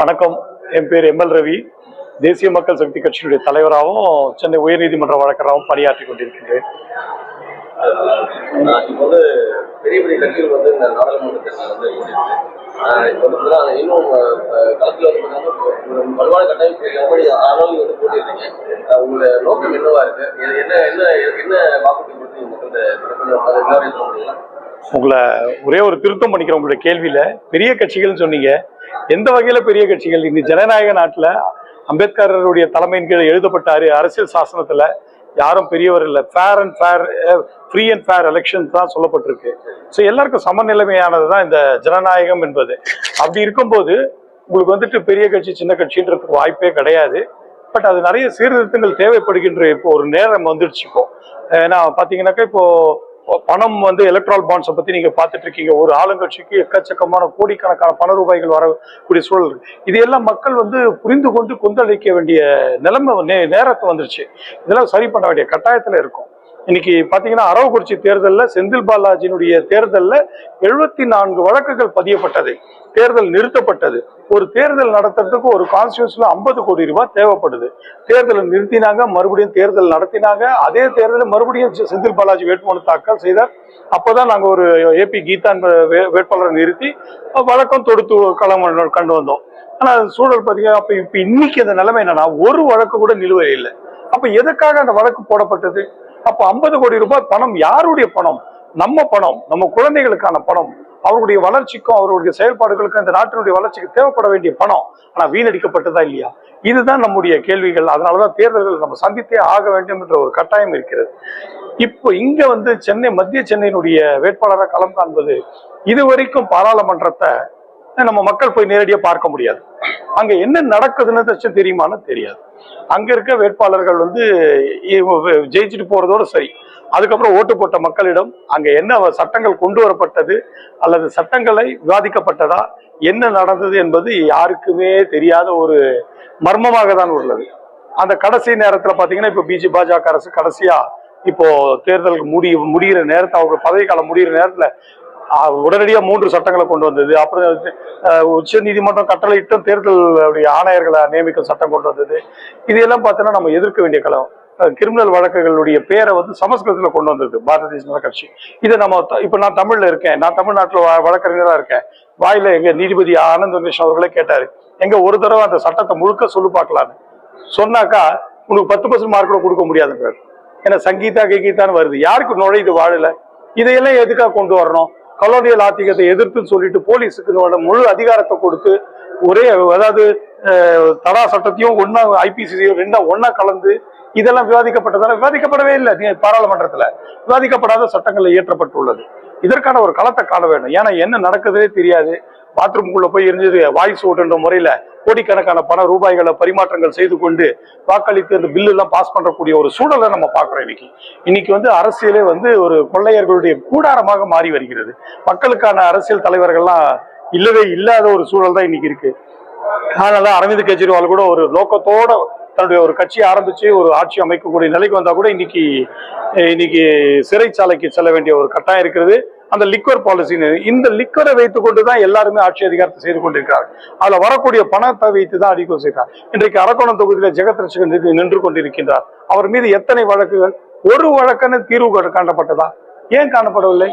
வணக்கம். என் பேர் எம்எல் ரவி. தேசிய மக்கள் சக்தி கட்சியினுடைய தலைவராகவும் சென்னை உயர்நீதிமன்ற வழக்கராகவும் பணியாற்றி கொண்டிருக்கின்றேன். பெரிய பெரிய கட்சிகள் வந்து இந்த நாடாளுமன்ற தேர்தல் வந்து இன்னும் களத்துல வந்து வலுவான கட்டமைப்பு ஆனாலும் வந்து நோக்கம் என்னவா இருக்கு? என்ன என்ன என்ன வாக்குறுதி கொடுத்து உங்களை ஒரே ஒரு திருத்தம் பண்ணிக்கிறேன் உங்களுடைய கேள்வியில பெரிய கட்சிகள்னு சொன்னீங்க. எந்த வகையில பெரிய கட்சிகள்? இந்த ஜனநாயக நாட்டில் அம்பேத்கருடைய தலைமையின் கீழ் எழுதப்பட்டாரு அரசியல் சாசனத்துல யாரும் பெரியவர் இல்லை. Fair and fair free and fair election தான் சொல்லப்பட்டிருக்கு. ஸோ எல்லாருக்கும் சமநிலைமையானது தான் இந்த ஜனநாயகம் என்பது. அப்படி இருக்கும்போது உங்களுக்கு வந்துட்டு பெரிய கட்சி சின்ன கட்சின்றதுக்கு வாய்ப்பே கிடையாது. பட் அது நிறைய சீர்திருத்தங்கள் தேவைப்படுகின்ற இப்போ ஒரு நேரம் வந்துடுச்சு இப்போ. ஏன்னா பார்த்தீங்கன்னாக்கா இப்போ பணம் வந்து எலக்ட்ரால் பாண்ட்ஸை பத்தி நீங்க பார்த்துட்டு இருக்கீங்க. ஒரு ஆளுங்கட்சிக்கு எக்கச்சக்கமான கோடிக்கணக்கான பண ரூபாய்கள் வரக்கூடிய சூழல் இதையெல்லாம் மக்கள் வந்து புரிந்து கொண்டு கொந்தளிக்க வேண்டிய நிலைமை நே- நேரத்தை வந்துருச்சு. இதெல்லாம் சரி பண்ண வேண்டிய கட்டாயத்துல இருக்கும். இன்னைக்கு பாத்தீங்கன்னா அரவக்குறிச்சி தேர்தலில் செந்தில் பாலாஜியினுடைய தேர்தலில் எழுபத்தி நான்கு வழக்குகள் பதியப்பட்டது. தேர்தல் நிறுத்தப்பட்டது. ஒரு தேர்தல் நடத்துறதுக்கு ஒரு கான்ஸ்டியூன்ஸ்ல ஐம்பது கோடி ரூபாய் தேவைப்படுது. தேர்தலை நிறுத்தினாங்க மறுபடியும் தேர்தல் நடத்தினாங்க. அதே தேர்தலில் மறுபடியும் செந்தில் பாலாஜி வேட்புமனு தாக்கல் செய்தார். அப்போதான் நாங்கள் ஒரு ஏபி கீதா வே- வேட்பாளரை நிறுத்தி வழக்கம் தொடுத்து களம் கண்டு வந்தோம். ஆனால் சூழல் பார்த்தீங்கன்னா அப்போ இப்போ இன்னைக்கு அந்த நிலைமை என்னன்னா ஒரு வழக்கு கூட நிலுவையில் இல்லை அப்போ எதுக்காக அந்த வழக்கு போடப்பட்டது? அப்ப ஐம்பது கோடி ரூபாய் பணம் யாருடைய பணம்? நம்ம பணம் நம்ம குழந்தைகளுக்கான பணம். அவருடைய வளர்ச்சிக்கும் அவருடைய செயல்பாடுகளுக்கும் இந்த நாட்டினுடைய வளர்ச்சிக்கு தேவைப்பட வேண்டிய பணம். ஆனா வீணடிக்கப்பட்டதா இல்லையா? இதுதான் நம்முடைய கேள்விகள். அதனாலதான் தேர்தல்கள் நம்ம சந்தித்தே ஆக வேண்டும் என்ற ஒரு கட்டாயம் இருக்கிறது. இப்போ இங்க வந்து சென்னை மத்திய சென்னையினுடைய வேட்பாளராக களம் காண்பது இதுவரைக்கும் பாராளுமன்றத்தை நம்ம மக்கள் போய் நேரடியாக பார்க்க முடியாது. அங்க என்ன நடக்குதுன்னு தச்சு தெரியுமான்னு தெரியாது. அங்க இருக்க வேட்பாளர்கள் வந்து ஜெயிச்சுட்டு போறதோட சரி. அதுக்கப்புறம் ஓட்டு போட்ட மக்களிடம் அங்க என்ன சட்டங்கள் கொண்டு வரப்பட்டது அல்லது சட்டங்களை விவாதிக்கப்பட்டதா என்ன நடந்தது என்பது யாருக்குமே தெரியாத ஒரு மர்மமாக தான் உள்ளது. அந்த கடைசி நேரத்துல பாத்தீங்கன்னா இப்ப பிஜே பாஜக அரசு கடைசியா இப்போ தேர்தலுக்கு முடி முடிகிற நேரத்தை அவங்க பதவி காலம் முடிகிற நேரத்துல உடனடியாக மூன்று சட்டங்களை கொண்டு வந்தது. அப்புறம் உச்ச நீதிமன்றம் கட்டளையிட்டும் தேர்தல் ஆணையர்களை நியமிக்கும் சட்டம் கொண்டு வந்தது. இதையெல்லாம் பார்த்தோன்னா நம்ம எதிர்க்க வேண்டிய களம். கிரிமினல் வழக்குகளுடைய பேரை வந்து சமஸ்கிருதத்தில் கொண்டு வந்தது பாரதிய ஜனதா கட்சி. இதை நம்ம இப்போ நான் தமிழில் இருக்கேன். நான் தமிழ்நாட்டில் வ- இருக்கேன். வாயில எங்க நீதிபதி ஆனந்த் வெங்கடேஷ் அவர்களே கேட்டாரு எங்க ஒரு தடவை அந்த சட்டத்தை முழுக்க சொல்லு பார்க்கலான்னு. சொன்னாக்கா உனக்கு பத்து பர்சன்ட் மார்க் கூட கொடுக்க முடியாதுன்றார். ஏன்னா சங்கீதா கீதான்னு வருது. யாருக்கு நுழையுது வாழல? இதையெல்லாம் எதுக்காக கொண்டு வரணும்? கலோனியல் ஆத்திகத்தை எதிர்த்துன்னு சொல்லிட்டு போலீஸுக்கு முழு அதிகாரத்தை கொடுத்து ஒரே அதாவது தடா சட்டத்தையும் ஒன்னா ஐபிசிசியும் ரெண்டா ஒன்னா கலந்து இதெல்லாம் விவாதிக்கப்பட்டதால விவாதிக்கப்படவே இல்லை. பாராளுமன்றத்துல விவாதிக்கப்படாத சட்டங்கள் இயற்றப்பட்டுள்ளது. இதற்கான ஒரு களத்தை காண வேண்டும் ஏன்னா என்ன நடக்குதுன்னே தெரியாது. பாத்ரூம்குள்ள போய் இருந்தது வாய்ஸ் ஓட்டுன்ற முறையில கோடிக்கணக்கான பண ரூபாய்களை பரிமாற்றங்கள் செய்து கொண்டு வாக்களித்து அந்த பில்லு எல்லாம் பாஸ் பண்ணக்கூடிய ஒரு சூழலை நம்ம பார்க்குறோம் இன்னைக்கு. இன்னைக்கு வந்து அரசியலே வந்து ஒரு கொள்ளையர்களுடைய கூடாரமாக மாறி வருகிறது. மக்களுக்கான அரசியல் தலைவர்கள்லாம் இல்லவே இல்லாத ஒரு சூழல் தான் இன்னைக்கு இருக்கு. அதனால அரவிந்த் கெஜ்ரிவால் கூட ஒரு நோக்கத்தோட தன்னுடைய ஒரு கட்சி ஆரம்பிச்சு ஒரு ஆட்சி அமைக்கக்கூடிய நிலைக்கு வந்தா கூட இன்னைக்கு இன்னைக்கு சிறைச்சாலைக்கு செல்ல வேண்டிய ஒரு கட்டாயம் இருக்கிறது. அந்த லிக்வர் பாலிசின்னு இந்த லிக்வரை வைத்துக் கொண்டு தான் எல்லாருமே ஆட்சி அதிகாரத்தை செய்து கொண்டிருக்கிறார்கள். அதுல வரக்கூடிய பணத்தை வைத்து தான் அடிக்கோ செய்கிறார். இன்றைக்கு அரக்கோணம் தொகுதியில ஜெகத் ரட்சகன் நின்று- கொண்டிருக்கின்றார். அவர் மீது எத்தனை வழக்குகள்? ஒரு வழக்குன்னு தீர்வு காணப்பட்டதா? ஏன் காணப்படவில்லை?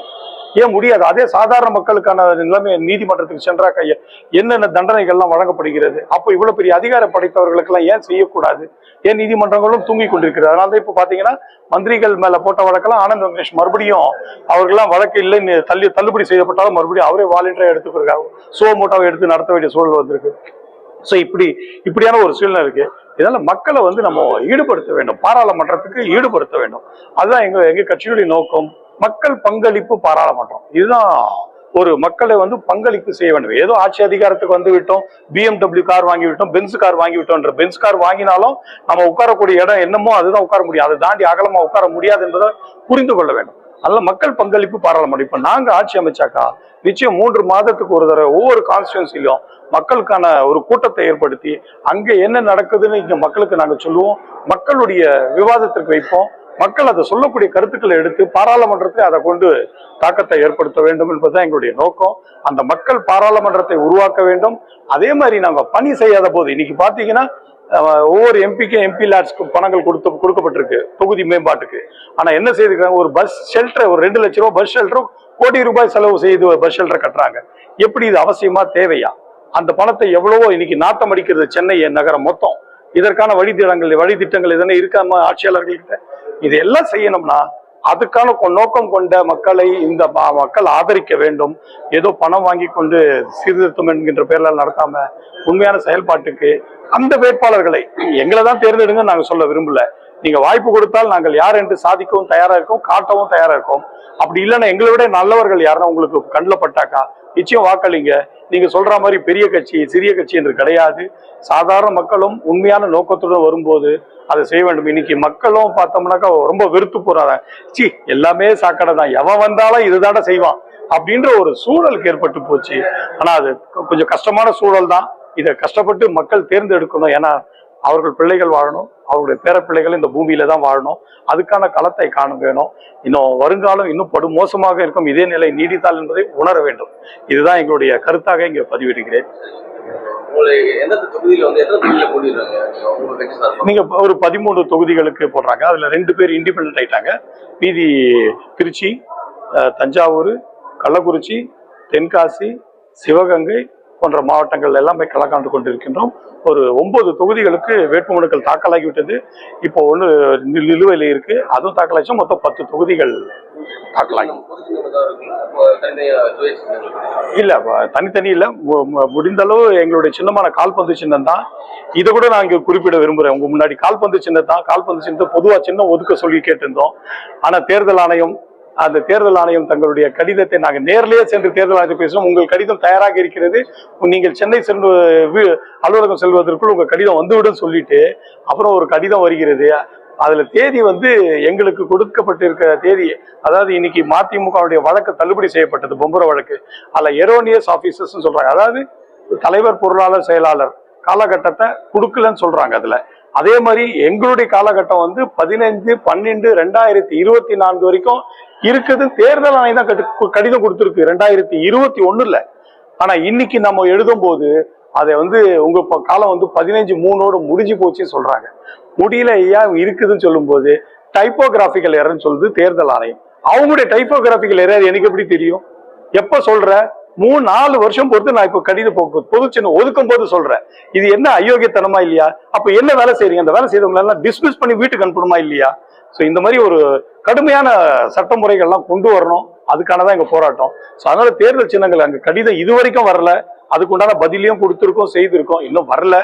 ஏன் முடியாது? அதே சாதாரண மக்களுக்கான நிலைமை நீதிமன்றத்துக்கு சென்றா கைய என்னென்ன தண்டனைகள்லாம் வழங்கப்படுகிறது? அப்போ இவ்வளவு பெரிய அதிகாரம் படைத்தவர்களுக்கெல்லாம் ஏன் செய்யக்கூடாது? ஏன் நீதிமன்றங்களும் தூங்கி கொண்டிருக்கிறது? அதனால தான் இப்போ பாத்தீங்கன்னா மந்திரிகள் மேல போட்ட வழக்கெல்லாம் ஆனந்த் வெங்கடேஷ் மறுபடியும் அவர்கள்லாம் வழக்கு இல்லைன்னு தள்ளி தள்ளுபடி செய்யப்பட்டாலும் மறுபடியும் அவரே வாலண்டியரா எடுத்துக்கிறாங்க சோ மோட்டாவை எடுத்து நடத்த வேண்டிய சூழல் வந்திருக்கு. ஸோ இப்படி இப்படியான ஒரு சூழ்நிலை இருக்கு. இதனால மக்களை வந்து நம்ம ஈடுபடுத்த வேண்டும். பாராளுமன்றத்துக்கு ஈடுபடுத்த வேண்டும். அதுதான் எங்க எங்க கட்சியுடைய நோக்கம். மக்கள் பங்களிப்பு பாராளுமன்றம். இதுதான் ஒரு மக்களை வந்து பங்களிப்பு செய்ய வேண்டும். ஏதோ ஆட்சி அதிகாரத்துக்கு வந்து விட்டோம் பிஎம்டபிள்யூ கார் வாங்கி விட்டோம் பென்ஸ் கார் வாங்கி விட்டோம்ன்ற பென்ஸ் கார் வாங்கினாலும் நம்ம உட்காரக்கூடிய இடம் என்னமோ அதுதான் உட்கார முடியும். அதை தாண்டி அகலமா உட்கார முடியாது என்பதை புரிந்து கொள்ள வேண்டும். அதில் மக்கள் பங்களிப்பு பாராளுமன்றம். இப்ப நாங்க ஆட்சி அமைச்சாக்கா நிச்சயம் மூன்று மாதத்துக்கு ஒரு தடவை ஒவ்வொரு கான்ஸ்டியூன்சிலையும் மக்களுக்கான ஒரு கூட்டத்தை ஏற்படுத்தி அங்க என்ன நடக்குதுன்னு இங்க மக்களுக்கு நாங்க சொல்லுவோம். மக்களுடைய விவாதத்திற்கு வைப்போம். மக்கள் அதை சொல்லக்கூடிய கருத்துக்களை எடுத்து பாராளுமன்றத்தை அதை கொண்டு தாக்கத்தை ஏற்படுத்த வேண்டும் என்பதுதான் எங்களுடைய நோக்கம். அந்த மக்கள் பாராளுமன்றத்தை உருவாக்க வேண்டும். அதே மாதிரி நாங்கள் பணி செய்யாத போது இன்னைக்கு பார்த்தீங்கன்னா ஒவ்வொரு எம்பிக்கும் எம்பி லேட்ஸ்க்கு பணங்கள் கொடுத்து கொடுக்கப்பட்டிருக்கு தொகுதி மேம்பாட்டுக்கு. ஆனால் என்ன செய்திருக்காங்க? ஒரு பஸ் ஷெல்டர் ஒரு ரெண்டு லட்ச ரூபா பஸ் ஷெல்டரும் கோடி ரூபாய் செலவு செய்து பஸ் ஷெல்டர் கட்டுறாங்க. எப்படி இது அவசியமா? தேவையா? அந்த பணத்தை எவ்வளவோ இன்னைக்கு நாட்டம் அடிக்கிறது சென்னை நகரம் மொத்தம். இதற்கான வழித்திட்டங்கள் வழித்திட்டங்கள் எதனா இருக்காம ஆட்சியாளர்கள்கிட்ட இது எல்லாம் செய்யணும்னா அதுக்கான கொ- நோக்கம் கொண்ட மக்களை இந்த ம- மக்கள் ஆதரிக்க வேண்டும். ஏதோ பணம் வாங்கி கொண்டு சீர்திருத்தம் என்கின்ற பேர்ல நடத்தாம உண்மையான செயல்பாட்டுக்கு அந்த வேட்பாளர்களை எங்களை தான் தேர்ந்தெடுங்க நாங்க சொல்ல விரும்பல. நீங்க வாய்ப்பு கொடுத்தால் நாங்கள் யார் என்று சாதிக்கவும் தயாரா இருக்கோம் காட்டவும் தயாரா இருக்கோம். அப்படி இல்லைன்னா எங்களை விட நல்லவர்கள் யாருன்னா உங்களுக்கு கண்ணில் பட்டாக்கா? நிச்சயம் வாக்களிங்க. நீங்க சொல்ற மாதிரி பெரிய கட்சி சிறிய கட்சி என்று கிடையாது. சாதாரண மக்களும் உண்மையான நோக்கத்துடன் வரும்போது அதை செய்ய வேண்டும். இன்னைக்கு மக்களும் பார்த்தோம்னாக்கா ரொம்ப வெறுத்து போறாங்க. சி எல்லாமே சாக்கடை தான். எவன் வந்தாலும் இதுதாட செய்வான் அப்படின்ற ஒரு சூழலுக்கு ஏற்பட்டு போச்சு. ஆனா அது கொஞ்சம் கஷ்டமான சூழல் தான். இதை கஷ்டப்பட்டு மக்கள் தேர்ந்தெடுக்கணும். ஏன்னா அவர்கள் பிள்ளைகள் வாழணும். அவருடைய பேர பிள்ளைகள் இந்த பூமியில தான் வாழணும். அதுக்கான களத்தை காண வேணும். இன்னும் வருங்காலம் இன்னும் படு மோசமாக இருக்கும். இதே நிலை நீடித்தால் என்பதை உணர வேண்டும். இதுதான் எங்களுடைய கருத்தாக இங்கே பதிவிடுகிறேன். நீங்க ஒரு பதிமூணு தொகுதிகளுக்கு போடுறாங்க. அதுல ரெண்டு பேர் இண்டிபெண்ட் ஆயிட்டாங்க. மீதி திருச்சி தஞ்சாவூர் கள்ளக்குறிச்சி தென்காசி சிவகங்கை போன்ற மாவட்டங்கள் எல்லாமே களக்காண்டு கொண்டிருக்கின்றோம். ஒரு ஒன்பது தொகுதிகளுக்கு வேட்புமனுக்கள் தாக்கலாகிவிட்டது. இப்போ ஒன்று நிலுவையில் இருக்கு. அதுவும் தாக்கலாச்சு. மொத்தம் பத்து தொகுதிகள் தாக்கலாகும் இல்லை இல்ல தனித்தனி இல்ல. மு- முடிந்த அளவு எங்களுடைய சின்னமான கால்பந்து சின்னம் தான். இதை கூட நான் இங்க குறிப்பிட விரும்புறேன். உங்க முன்னாடி கால்பந்து சின்னம் தான் கால்பந்து சின்னத்தை பொதுவா சின்னம் ஒதுக்க சொல்லி கேட்டிருந்தோம். ஆனா தேர்தல் ஆணையம் அந்த தேர்தல் ஆணையம் தங்களுடைய கடிதத்தை நாங்கள் நேரிலேயே சென்று தேர்தல் ஆணையத்தை பேசுவோம் உங்கள் கடிதம் தயாராக இருக்கிறது. நீங்கள் சென்னை சென்று அலுவலகம் செல்வதற்குள் உங்கள் கடிதம் வந்துவிடும் சொல்லிட்டு அப்புறம் ஒரு கடிதம் வருகிறது. அதுல தேதி வந்து எங்களுக்கு கொடுக்கப்பட்டிருக்கிற தேதி அதாவது இன்னைக்கு மதிமுகவுடைய வழக்கு தள்ளுபடி செய்யப்பட்டது பொம்புர வழக்கு. அதுல எரோனியஸ் ஆபீசர்ஸ் சொல்றாங்க. அதாவது தலைவர் பொருளாளர் செயலாளர் காலகட்டத்தை கொடுக்கலன்னு சொல்றாங்க அதுல. அதே மாதிரி எங்களுடைய காலகட்டம் வந்து பதினைஞ்சு பன்னெண்டு ரெண்டாயிரத்தி இருபத்தி நான்கு வரைக்கும் இருக்குது. தேர்தல் ஆணையம் தான் கடிதம் கொடுத்துருக்கு ரெண்டாயிரத்தி இருபத்தி ஒண்ணுல. ஆனா இன்னைக்கு நம்ம எழுதும் போது அதை வந்து உங்க காலம் வந்து பதினைஞ்சு மூணோட முடிஞ்சு போச்சுன்னு சொல்றாங்க. முடியல ஐயா இருக்குதுன்னு சொல்லும்போது டைப்போகிராபிக்கல் எரர்னு சொல்லுது தேர்தல் ஆணையம். அவங்களுடைய டைப்போகிராபிக்கல் எரர் எனக்கு எப்படி தெரியும்? எப்ப சொல்ற? மூணு நாலு வருஷம் பொறுத்து நான் இப்போ கடித போக்கு பொது சின்ன ஒதுக்கும் போது சொல்றேன். இது என்ன அயோக்கியத்தனமா இல்லையா? அப்போ என்ன வேலை செய்றீங்க? அந்த வேலை செய்தவங்க எல்லாம் டிஸ்மிஸ் பண்ணி வீட்டுக்கு அனுப்பணுமா இல்லையா? ஸோ இந்த மாதிரி ஒரு கடுமையான சட்டமுறைகள்லாம் கொண்டு வரணும். அதுக்கானதான் எங்க போராட்டம். ஸோ அதனால தேர்தல் சின்னங்கள் அங்கே கடிதம் இது வரைக்கும் வரல. அதுக்குண்டான பதிலையும் கொடுத்துருக்கோம் செய்திருக்கோம். இன்னும் வரல.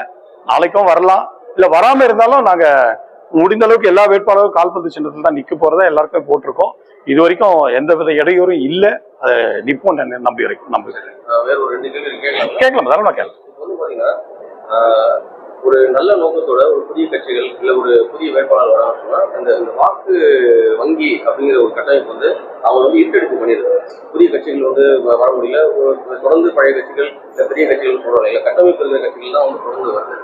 நாளைக்கும் வரலாம். இல்லை வராமல் இருந்தாலும் நாங்கள் முடிந்த அளவுக்கு எல்லா வேட்பாளரும் கால்பந்து சின்னத்தில் தான் நிற்க போகிறதா எல்லாருக்கும் போட்டிருக்கோம். இது வரைக்கும் எந்த வித இடையூறும் இல்ல. அதை நிப்போம் நான் நம்பி வரைக்கும் நம்புகிறேன் ஆஹ் வேற ஒரு ரெண்டு கேள்வி கேட்கலாம்? கேட்கலாம் தாராளமா கேட்கலாம். ஒரு நல்ல நோக்கத்தோட ஒரு புதிய கட்சிகள் இல்ல ஒரு புதிய வேட்பாளர் வராங்க சொன்னா அந்த இந்த வாக்கு வங்கி அப்படிங்கிற ஒரு கட்டமைப்பு வந்து அவங்க வந்து இருக்கெடுப்பு பண்ணிடுது புதிய கட்சிகள் வந்து வர முடியல. தொடர்ந்து பழைய கட்சிகள் இல்ல பெரிய கட்சிகள் சொல்றாங்க இல்ல கட்டமைப்பு இருக்கிற கட்சிகள் தான் வந்து தொடர்ந்து வருது.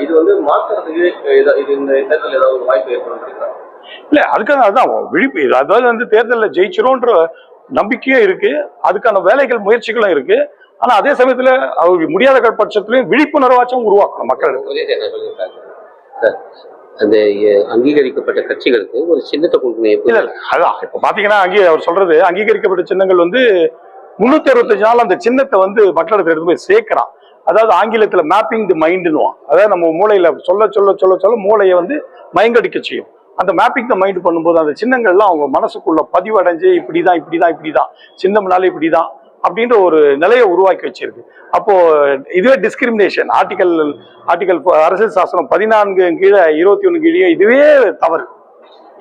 இது வந்து மாற்றுறதுக்கு எதா- இது இந்த தேர்தல் ஏதாவது ஒரு வாய்ப்பு ஏற்படுத்திருக்கா இல்ல அதுக்காக அதான் விழிப்பு அதாவது வந்து தேர்தலில் ஜெயிச்சிரும்ன்ற நம்பிக்கையும் இருக்கு அதுக்கான வேலைகள் முயற்சிகளும் இருக்கு. ஆனா அதே சமயத்துல அவருக்கு முடியாத பட்சத்திலையும் விழிப்புணர்வாச்சும் உருவாக்கணும் மக்கள் அந்த அங்கீகரிக்கப்பட்ட கட்சிகளுக்கு ஒரு சின்னத்தை கொடுக்கணும் இல்ல இல்ல அதான் இப்ப பாத்தீங்கன்னா அங்கே அவர் சொல்றது அங்கீகரிக்கப்பட்ட சின்னங்கள் வந்து முன்னூத்தி அறுபத்தஞ்சு நாள் அந்த சின்னத்தை வந்து மக்களிடத்துல எடுத்து போய் சேர்க்கிறான். அதாவது ஆங்கிலத்துல மேப்பிங் தி மைண்டுன்னுவான் அதாவது நம்ம மூளையில சொல்ல சொல்ல சொல்ல சொல்ல மூளையை வந்து மயங்கடிக்க செய்யும். அந்த மேப்பிங் த மைண்ட் பண்ணும்போது அந்த சின்னங்கள்லாம் அவங்க மனசுக்குள்ள பதிவடைஞ்சு இப்படிதான் இப்படிதான் இப்படிதான் சின்னம்னாலே இப்படிதான் அப்படின்ற ஒரு நிலையை உருவாக்கி வச்சிருக்கு. அப்போ இதுவே டிஸ்கிரிமினேஷன் ஆர்டிகல் ஆர்டிகல் அரசியல் சாசனம் பதினான்கு கீழே இருபத்தி ஒண்ணு கீழே இதுவே தவறு.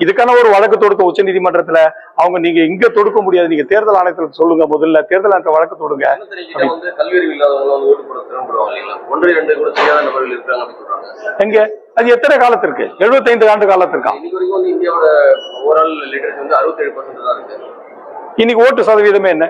இதுக்கான ஒரு வழக்கு தொடுத்த உச்ச நீதிமன்றத்துல அவங்க நீங்க இங்க தொடுக்க முடியாது. நீங்க தேர்தல் ஆணையத்துல சொல்லுங்க முதல்ல. தேர்தல் ஆணையத்தை வழக்கு தொடுங்க. ஒன்று எங்க? அது எத்தனை காலத்திற்கு? 75 ஆண்டு காலத்திற்கா? இன்னைக்கு ஓட்டு சதவீதமே என்ன?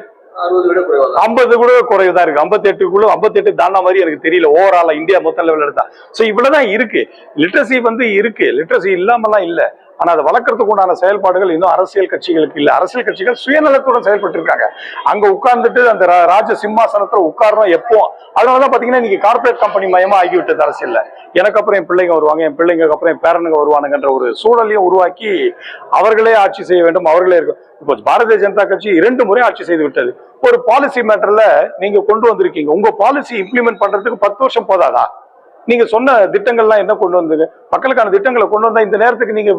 ஐம்பது கூட குறைவுதான் இருக்கு. ஐம்பத்தி எட்டுக்குள்ள ஐம்பத்தி எட்டு தாண்டா மாதிரி எனக்கு தெரியல. ஓவராலா இந்தியா மொத்த லெவல் எடுத்தா. சோ இவ்வளவுதான் இருக்கு. லிட்ரஸி வந்து இருக்கு. லிட்ரஸி இல்லாமலாம் இல்ல. ஆனா அதை வளர்க்கறதுக்கு உண்டான செயல்பாடுகள் இன்னும் அரசியல் கட்சிகளுக்கு இல்லை. அரசியல் கட்சிகள் சுயநலத்துடன் செயல்பட்டு இருக்காங்க அங்க உட்கார்ந்துட்டு அந்த ரா- ராஜ சிம்மாசனத்துல உட்காரணும் எப்போ அதனாலதான் பாத்தீங்கன்னா இன்னைக்கு கார்ப்பரேட் கம்பெனி மயமா ஆகிவிட்டது அரசியல்ல. எனக்கு அப்புறம் என் பிள்ளைங்க வருவாங்க என் பிள்ளைங்களுக்கு அப்புறம் என் பேரனுங்க வருவானுங்கன்ற ஒரு சூழலையும் உருவாக்கி அவர்களே ஆட்சி செய்ய வேண்டும் அவர்களே இருக்கும் இப்போ பாரதிய ஜனதா கட்சி இரண்டு முறை ஆட்சி செய்து விட்டது. ஒரு பாலிசி மேட்டர்ல நீங்க கொண்டு வந்திருக்கீங்க. உங்க பாலிசி இம்ப்ளிமெண்ட் பண்றதுக்கு பத்து வருஷம் போதாதா? நீங்க சொன்ன திட்டங்கள்லாம் என்ன கொண்டு வந்தது? மக்களுக்கான திட்டங்களை கொண்டு வந்தா இந்த நேரத்துக்கு நீங்க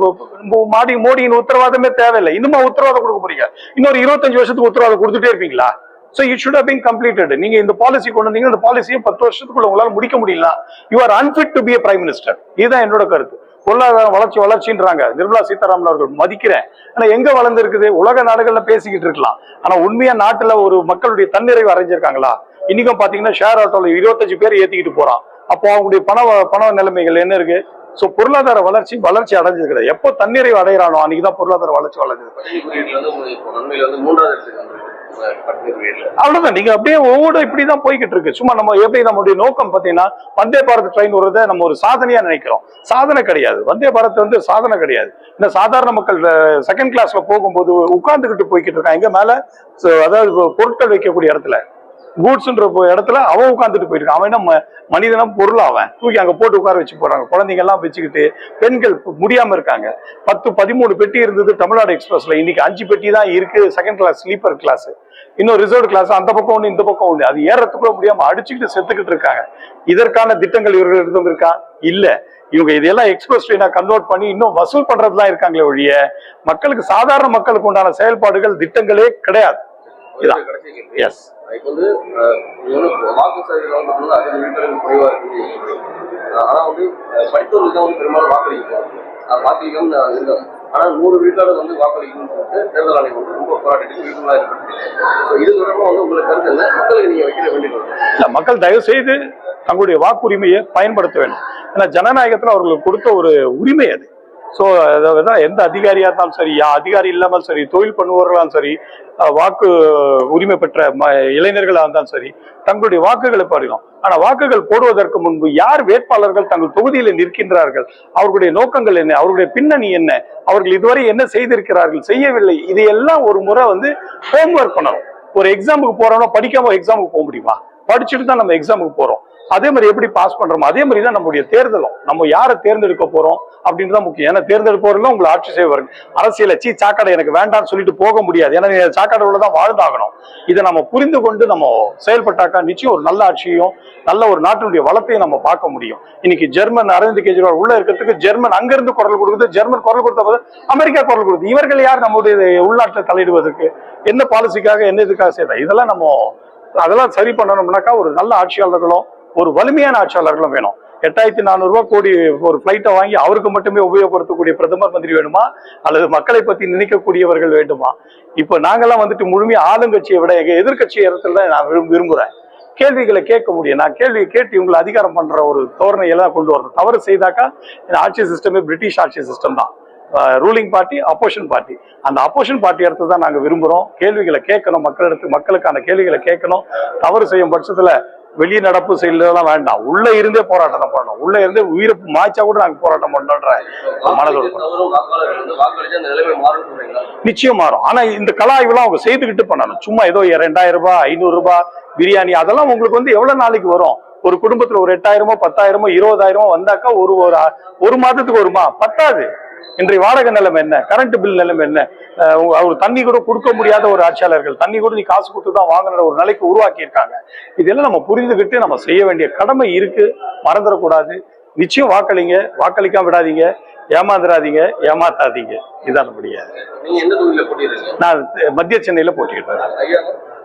மாடி மோடியின் உத்தரவாதமே தேவையில்லை. இன்னுமா உத்தரவாதம் கொடுக்க போறீங்க? இன்னொரு இருபத்தஞ்சு வருஷத்துக்கு உத்தரவாதம் கொடுத்துட்டே இருப்பீங்களா? So it should have completed நீங்க இந்த பாலிசி கொண்டு வந்தீங்க. இந்த பாலிசியை பத்து வருஷத்துக்குள்ள உங்களால முடிக்க முடியல you are unfit to be a prime minister இதுதான் என்னோட கருத்து. பொருளாதார வளர்ச்சி வளர்ச்சின்றாங்க. நிர்மலா சீதாராமன் அவர்கள் மதிக்கிறேன். ஆனா எங்க வளர்ந்து இருக்குது உலக நாடுகள்ல பேசிக்கிட்டு இருக்கலாம். ஆனா உண்மையா நாட்டுல ஒரு மக்களுடைய தன்னிறைவு அடைஞ்சிருக்காங்களா? இன்னைக்கும் பாத்தீங்கன்னா ஷேர் ஆட்டோல இருபத்தஞ்சு பேர் ஏத்திக்கிட்டு போறான். அப்போ அவங்களுடைய பண பண நிலைமைகள் என்ன இருக்கு? சோ பொருளாதார வளர்ச்சி வளர்ச்சி அடைஞ்சிருக்குது எப்போ தன்னிறைவு அடைகிறானோ அன்னைக்குதான் பொருளாதார வளர்ச்சி வளர்ந்தது அவ்வளவுதான். நீங்க அப்படியே ஒவ்வொரு இப்படிதான் போய்கிட்டு இருக்கு. சும்மா நம்ம எப்படி நம்மளுடைய நோக்கம் பாத்தீங்கன்னா வந்தே பாரத் ட்ரெயின் வருவதை நம்ம ஒரு சாதனையா நினைக்கிறோம். சாதனை கிடையாது. வந்தே பாரத் வந்து சாதனை கிடையாது. இந்த சாதாரண மக்கள் செகண்ட் கிளாஸ்ல போகும்போது உட்கார்ந்துகிட்டு போய்கிட்டு இருக்கான் எங்க மேல அதாவது பொருட்கள் வைக்கக்கூடிய இடத்துல. கூட்ஸ்ன்ற இடத்துல அவன் உட்காந்துட்டு போயிருக்கான் அவன் என்ன மனிதனா பொருள் அவன்? தூக்கி அங்க போட்டு உட்கார வச்சு போறாங்க குழந்தைங்க எல்லாம் வச்சுக்கிட்டு பெண்கள் முடியாம இருக்காங்க. பத்து பதிமூணு பெட்டி இருந்தது தமிழ்நாடு எக்ஸ்பிரஸ்ல. இன்னைக்கு அஞ்சு பெட்டி தான் இருக்கு. செகண்ட் கிளாஸ் ஸ்லீப்பர் கிளாஸ் இன்னும் ரிசர்வ் கிளாஸ் அந்த பக்கம் ஒண்ணு இந்த பக்கம் ஒண்ணு. அது ஏறத்துக்குள்ள முடியாம அடிச்சுக்கிட்டு செத்துக்கிட்டு இருக்காங்க. இதற்கான திட்டங்கள் இவர்கள் இருந்தவங்க இருக்கா? இல்ல. இவங்க இதெல்லாம் எக்ஸ்பிரஸ் ட்ரெயினா கன்வெர்ட் பண்ணி இன்னும் வசூல் பண்றதுலாம் இருக்காங்களே ஒழிய மக்களுக்கு சாதாரண மக்களுக்கு உண்டான செயல்பாடுகள் திட்டங்களே கிடையாது. கேள்வி. எஸ் இப்போ வந்து வாக்கு சதவீதம் வந்து பார்த்தீங்கன்னா அதிக வீடுகளுக்கு குறைவா இருக்குது. அஹ், ஆனா வந்து படித்தவர்கள் தான் வந்து பெரும்பாலும் வாக்களிக்கும். அஹ், வாக்களிக்கும் நான் இருந்தேன் ஆனா நூறு வீட்டாளர் வந்து வாக்களிக்கணும்னு சொல்லிட்டு தேர்தல் ஆணையம் வந்து ரொம்ப போராட்டத்துக்கு வீடுகளா இருக்கு ஸோ இது தொடர்பாக வந்து உங்களுக்கு கருத்து மக்களுக்கு நீங்க வைக்கிற வேண்டிய இல்ல மக்கள் தயவு செய்து தங்களுடைய வாக்குரிமையை பயன்படுத்த வேண்டும். ஏன்னா ஜனநாயகத்துல அவர்களுக்கு கொடுத்த ஒரு உரிமை அது. ஸோ அதான் எந்த அதிகாரியாக இருந்தாலும் சரி யா அதிகாரி இல்லாமல் சரி தொழில் பண்ணுபவர்களாலும் சரி வாக்கு உரிமை பெற்ற ம- இளைஞர்களாக இருந்தாலும் சரி தங்களுடைய வாக்குகளை பாடுகிறோம் ஆனால் வாக்குகள் போடுவதற்கு முன்பு யார் வேட்பாளர்கள் தங்கள் தொகுதியில் நிற்கின்றார்கள்? அவர்களுடைய நோக்கங்கள் என்ன? அவர்களுடைய பின்னணி என்ன? அவர்கள் இதுவரை என்ன செய்திருக்கிறார்கள்? செய்யவில்லை. இதையெல்லாம் ஒரு முறை வந்து ஹோம்ஒர்க் பண்ணணும். ஒரு எக்ஸாமுக்கு போறோம்னா படிக்காம எக்ஸாமுக்கு போக முடியுமா? படிச்சுட்டு தான் நம்ம எக்ஸாமுக்கு போறோம். அதே மாதிரி எப்படி பாஸ் பண்றோமோ அதே மாதிரி தான் நம்முடைய தேர்தலும். நம்ம யாரை தேர்ந்தெடுக்க போறோம் அப்படின்னு தான் முக்கியம். ஏன்னா தேர்ந்தெடுப்பவர்கள் உங்களை ஆட்சி செய்வார்கள் அரசியல சீ சாக்கடை எனக்கு வேண்டாம்னு சொல்லிட்டு போக முடியாது. ஏன்னா நீங்க சாக்கடை தான் வாழ்ந்தாகணும். இதை நம்ம புரிந்து கொண்டு நம்ம செயல்பட்டாக்கா நிச்சயம் ஒரு நல்ல ஆட்சியும் நல்ல ஒரு நாட்டினுடைய வளத்தையும் நம்ம பார்க்க முடியும். இன்னைக்கு ஜெர்மன் அரவிந்த் கெஜ்ரிவால் உள்ள இருக்கிறதுக்கு ஜெர்மன் அங்கிருந்து குரல் கொடுக்குது. ஜெர்மன் குரல் கொடுத்த போது அமெரிக்கா குரல் கொடுக்குது. இவர்கள் யார் நம்முடைய உள்நாட்டில் தலையிடுவதற்கு? என்ன பாலிசிக்காக என்ன இதுக்காக செய்த? இதெல்லாம் நம்ம அதெல்லாம் சரி பண்ணணும்னாக்கா ஒரு நல்ல ஆட்சியாளர்களும் ஒரு வலிமையான ஆட்சியாளர்களும் வேணும். எட்டாயிரத்தி நானூறுபா கோடி ஒரு ஃப்ளைட்டை வாங்கி அவருக்கு மட்டுமே உபயோகப்படுத்தக்கூடிய பிரதமர் மந்திரி வேணுமா? அல்லது மக்களை பற்றி நினைக்கக்கூடியவர்கள் வேண்டுமா? இப்போ நாங்கள்லாம் வந்துட்டு முழுமையாக ஆளுங்கட்சியை விட எங்கள் எதிர்கட்சி இடத்துல நான் விரும்ப விரும்புகிறேன் கேள்விகளை கேட்க முடியும். நான் கேள்வியை கேட்டு இவங்களை அதிகாரம் பண்ணுற ஒரு தோரணையெல்லாம் கொண்டு வரணும். தவறு செய்தாக்கா இந்த ஆட்சி சிஸ்டமே பிரிட்டிஷ் ஆட்சி சிஸ்டம் தான். ரூலிங் பார்ட்டி அப்போஷன் பார்ட்டி அந்த அப்போஷன் பார்ட்டி இடத்துல தான் நாங்கள் விரும்புகிறோம் கேள்விகளை கேட்கணும். மக்களிடத்து மக்களுக்கான கேள்விகளை கேட்கணும். தவறு செய்யும் பட்சத்தில் வெளி நடப்பு செயலாம் வேண்டாம். உள்ள இருந்தே போராட்டம் தான் பண்ணணும். உள்ள இருந்தே உயிரை மாய்ச்சா கூட நாங்க போராட்டம் பண்ணோன்ற மனதோடு நிச்சயம் மாறும். ஆனா இந்த கலாய்வுலாம் அவங்க செய்துக்கிட்டு பண்ணணும். சும்மா ஏதோ ரெண்டாயிரம் ரூபாய் ஐநூறு ரூபாய் பிரியாணி அதெல்லாம் உங்களுக்கு வந்து எவ்வளவு நாளைக்கு வரும்? ஒரு குடும்பத்துல ஒரு எட்டாயிரமோ பத்தாயிரமோ இருபதாயிரமோ வந்தாக்கா ஒரு ஒரு மாதத்துக்கு வருமா? பத்தாது. இன்றைய வாடகை நிலைமை என்ன? கரண்ட் பில் நிலைமை என்ன? அவர் தண்ணி கூட கொடுக்க முடியாத ஒரு ஆட்சியாளர்கள் தண்ணி கூட நீ காசு கொடுத்து தான் வாங்குற ஒரு நிலைக்கு உருவாக்கி இருக்காங்க இதெல்லாம் நம்ம புரிந்துகிட்டு நம்ம செய்ய வேண்டிய கடமை இருக்கு. மறந்துடக்கூடாது நிச்சயம் வாக்களிங்க. வாக்களிக்காம விடாதீங்க. ஏமாந்துடாதீங்க ஏமாத்தாதீங்க. இதான் நம்முடைய நான் மத்திய சென்னையில போட்டியிடுறேன் ஐயா?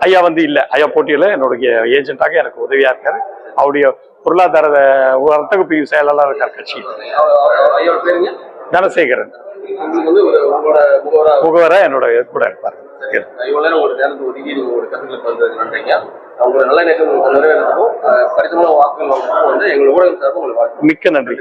ஐயா வந்து இல்ல. ஐயா போட்டியில என்னுடைய ஏஜென்ட்டாக எனக்கு உதவியா இருக்காரு. அவருடைய பொருளாதார வர்த்தக பிரிவு செயலாளர் இருக்கார் கட்சி தனசேகரன். உங்களோட முகவரா முகவரா என்னோட கூட இருப்பார். இவ்வளவு நீங்க வந்து உங்களை மிக்க நன்றி.